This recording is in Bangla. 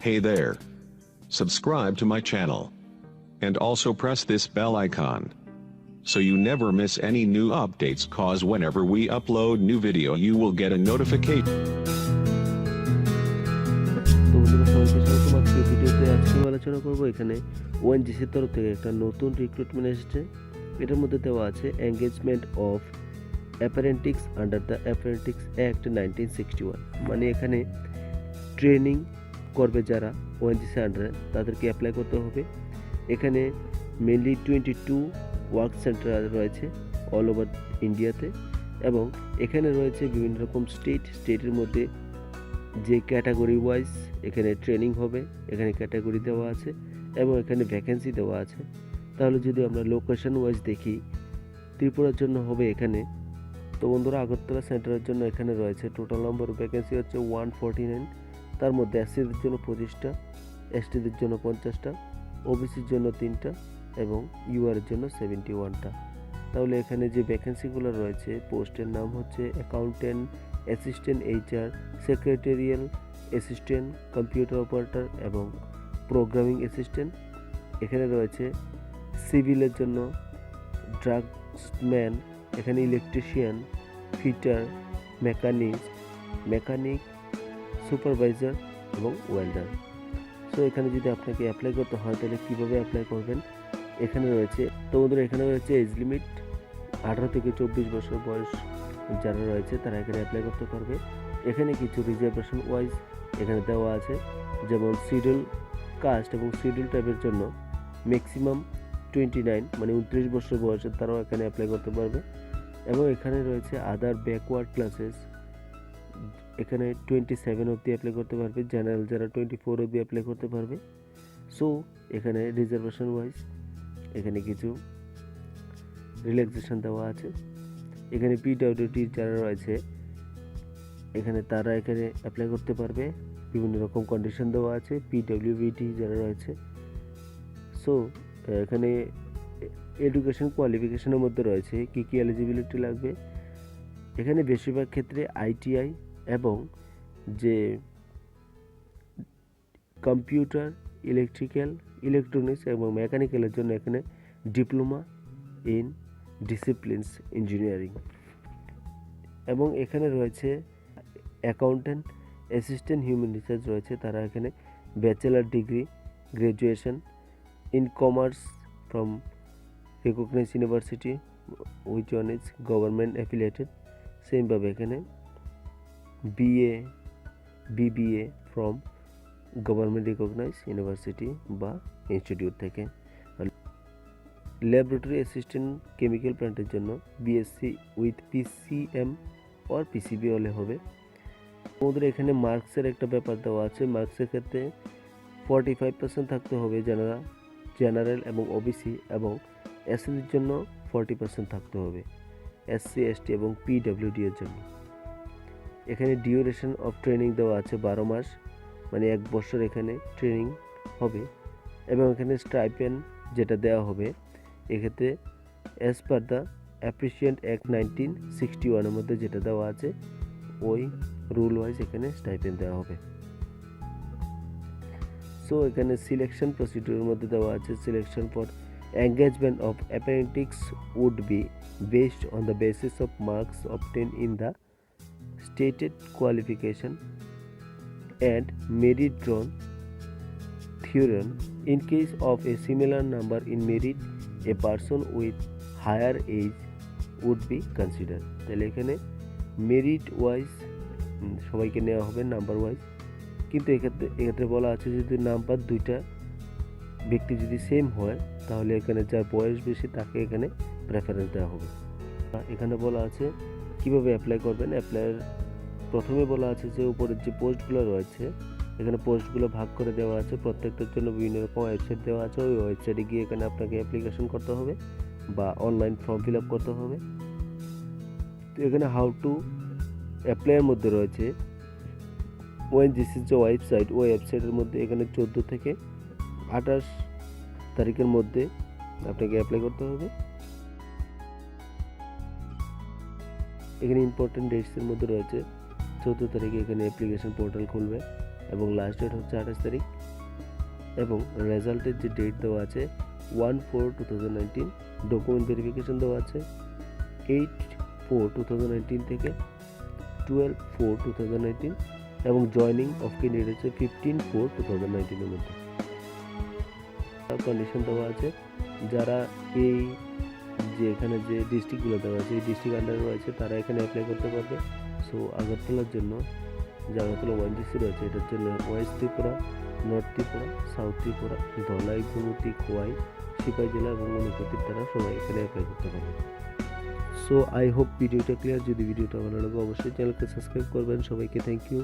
Hey there. Subscribe to my channel. And also press this bell icon. So you never miss any new updates cause whenever we upload new video you will get a notification. তো বন্ধুরা সবাইকে স্বাগতম আজকে ভিডিওতে আজকে আমি আলোচনা করবো এখানে ওএনজিসির তরফ থেকে একটা নতুন রিক্রুটমেন্ট এসেছে এটার মধ্যে দেওয়া আছে engagement of apprentices under the apprentices act nineteen sixty one মানে এখানে ট্রেনিং করবে যারা ওএনজিসি আন্ডারে তাদেরকে অ্যাপ্লাই করতে হবে। এখানে mainly twenty two work centre রয়েছে অল ওভার ইন্ডিয়াতে এবং এখানে রয়েছে বিভিন্ন রকম স্টেট স্টেটের মধ্যে যে ক্যাটাগরি ওয়াইজ এখানে ট্রেনিং হবে, এখানে ক্যাটাগরি দেওয়া আছে এবং এখানে ভ্যাকেন্সি দেওয়া আছে। তাহলে যদি আমরা লোকেশন ওয়াইজ দেখি, ত্রিপুরার জন্য হবে এখানে। তো বন্ধুরা, আগরতলা সেন্টারের জন্য এখানে রয়েছে। টোটাল নম্বর ভ্যাকেন্সি হচ্ছে ওয়ান ফোরটি নাইন তার মধ্যে এসসিদের জন্য পঁচিশটা এসটিদের জন্য পঞ্চাশটা ওবিসির জন্য তিনটা এবং ইউআরের জন্য সেভেন্টি ওয়ানটা তাহলে এখানে যে ভ্যাকেন্সিগুলো রয়েছে, পোস্টের নাম হচ্ছে accountant assistant HR secretarial assistant computer operator এবং প্রোগ্রামিং অ্যাসিস্ট্যান্ট এখানে রয়েছে সিভিলের জন্য ড্রাগসম্যান এখানে electrician fitter mechanic mechanic supervisor এবং ওয়েল্ডার। সো এখানে যদি আপনাকে অ্যাপ্লাই করতে হয়, তাহলে কীভাবে অ্যাপ্লাই করবেন? এখানে রয়েছে তো বন্ধুরা এখানে রয়েছে এজ লিমিট আঠারো থেকে চব্বিশ বছর বয়স যারা রয়েছে, তারা এখানে অ্যাপ্লাই করতে পারবে। এখানে কিছু রিজার্ভেশন ওয়াইজ এখানে দেওয়া আছে, যেমন শিডিউল কাস্ট এবং শিডিউল টাইপের জন্য ম্যাক্সিমাম টোয়েন্টি নাইন মানে উনত্রিশ বছর বয়সের তারাও এখানে অ্যাপ্লাই করতে পারবে। এবং এখানে রয়েছে আদার ব্যাকওয়ার্ড ক্লাসেস এখানে টোয়েন্টি সেভেন অবধি অ্যাপ্লাই করতে পারবে জেনারেল যারা টোয়েন্টি ফোর অবধি অ্যাপ্লাই করতে পারবে। সো এখানে রিজার্ভেশন ওয়াইজ এখানে কিছু রিল্যাক্সেশন দেওয়া আছে। এখানে পিডাব্লিউডি যারা রয়েছে, এখানে তারা এখানে অ্যাপ্লাই করতে পারবে। বিভিন্ন রকম কন্ডিশন দেওয়া আছে পিডাব্লিউবিটি যারা রয়েছে। সো এখানে এডুকেশন কোয়ালিফিকেশনের মধ্যে রয়েছে, কী কী এলিজিবিলিটি লাগবে। এখানে বেশিরভাগ ক্ষেত্রে আইটিআই এবং যে কম্পিউটার, ইলেকট্রিক্যাল, ইলেকট্রনিক্স এবং মেকানিক্যালের জন্য এখানে ডিপ্লোমা ইন ডিসিপ্লিনস ইঞ্জিনিয়ারিং। এবং এখানে রয়েছে অ্যাকাউন্ট্যান্ট, অ্যাসিস্ট্যান্ট হিউম্যান রিসার্চ রয়েছে, তারা এখানে bachelor degree, graduation in commerce from recognise university, which one is government affiliated, সেমভাবে এখানে BA BBA from government recognise university বা ইনস্টিটিউট থেকে। ল্যাবরেটরি অ্যাসিস্ট্যান্ট কেমিক্যাল প্ল্যান্টের জন্য BSc with PCM or PCB হলে হবে। আমাদের এখানে মার্কসের একটা ব্যাপার দেওয়া আছে। মার্কসের ক্ষেত্রে ফর্টি ফাইভ পার্সেন্ট থাকতে হবে জেনারেল জেনারেল এবং ওবিসি এবং এসসির জন্য ফর্টি পার্সেন্ট থাকতে হবে। এসসি এসটি এবং পিডাব্লিউডি এর জন্য। এখানে ডিউরেশন অফ ট্রেনিং দেওয়া আছে বারো মাস মানে এক বছর এখানে ট্রেনিং হবে। এবং এখানে স্টাইপেন যেটা দেওয়া হবে, এক্ষেত্রে as per the apprentice act nineteen sixty ওয়ানের মধ্যে যেটা দেওয়া আছে, ওই রুল ওয়াইজ এখানে স্টাইপেন দেওয়া হবে। সো এখানে সিলেকশন প্রসিডিউরের মধ্যে দেওয়া আছে। Selection for engagement of apprentices would be based on the basis of marks obtained in the stated qualification and merit drawn theorem in case of a similar number in merit, a person with higher age would be considered. তাহলে এখানে মেরিট ওয়াইজ সবাইকে নেওয়া হবে নাম্বার ওয়াইজ কিন্তু এক্ষেত্রে এক্ষেত্রে বলা আছে যদি নাম্বার দুইটা ব্যক্তি যদি সেম হয়, তাহলে এখানে যার বয়স বেশি তাকে এখানে প্রেফারেন্স দেওয়া হবে। এখানে বলা আছে কীভাবে অ্যাপ্লাই করবেন? অ্যাপ্লাইয়ের প্রথমে বলা আছে যে উপরের যে পোস্টগুলো রয়েছে, এখানে পোস্টগুলো ভাগ করে দেওয়া আছে। প্রত্যেকটার জন্য বিভিন্ন রকম ওয়েবসাইট দেওয়া আছে। ওই ওয়েবসাইটে গিয়ে এখানে আপনাকে অ্যাপ্লিকেশন করতে হবে বা অনলাইন ফর্ম ফিল আপ করতে হবে। তো এখানে হাউ টু অ্যাপ্লাইয়ের মধ্যে রয়েছে। ওয়েন ওএনজিসির যে ওয়েবসাইট ওই ওয়েবসাইটের মধ্যে এখানে চোদ্দ থেকে আঠাশ তারিখের মধ্যে আপনাকে অ্যাপ্লাই করতে হবে। এখানে ইম্পর্টেন্ট ডেটসের মধ্যে রয়েছে। চৌদ্দ তারিখে এখানে অ্যাপ্লিকেশন পোর্টাল খুলবে এবং লাস্ট ডেট হচ্ছে আঠাশ তারিখ এবং রেজাল্টের যে ডেট দেওয়া আছে one four two thousand nineteen document verification দেওয়া আছে eight four two thousand nineteen থেকে twelve four two thousand nineteen এবং জয়নিং অফ ক্যান্ডিডেট হচ্ছে ফিফটিন ফোর টু থাউজেন্ড নাইনটিনের মধ্যে। কন্ডিশন দেওয়া আছে, যারা এই যে এখানে যে ডিস্ট্রিক্টগুলো দেওয়া আছে, এই ডিস্ট্রিক্ট আন্ডারে রয়েছে, তারা এখানে অ্যাপ্লাই করতে পারবে। সো আগরতলার জন্য যে আগরতলা ওয়াইডিসি রয়েছে, এটার জন্য West Tripura, North Tripura, South Tripura, Dhalai Gomati Khowai, Sepahijala এবং অনুপতির দ্বারা সবাই এখানে অ্যাপ্লাই করতে পারবে। সো আই হোপ ভিডিওটা ক্লিয়ার যদি ভিডিওটা ভালো লাগে, অবশ্যই চ্যানেলকে সাবস্ক্রাইব করবেন। সবাইকে থ্যাংক ইউ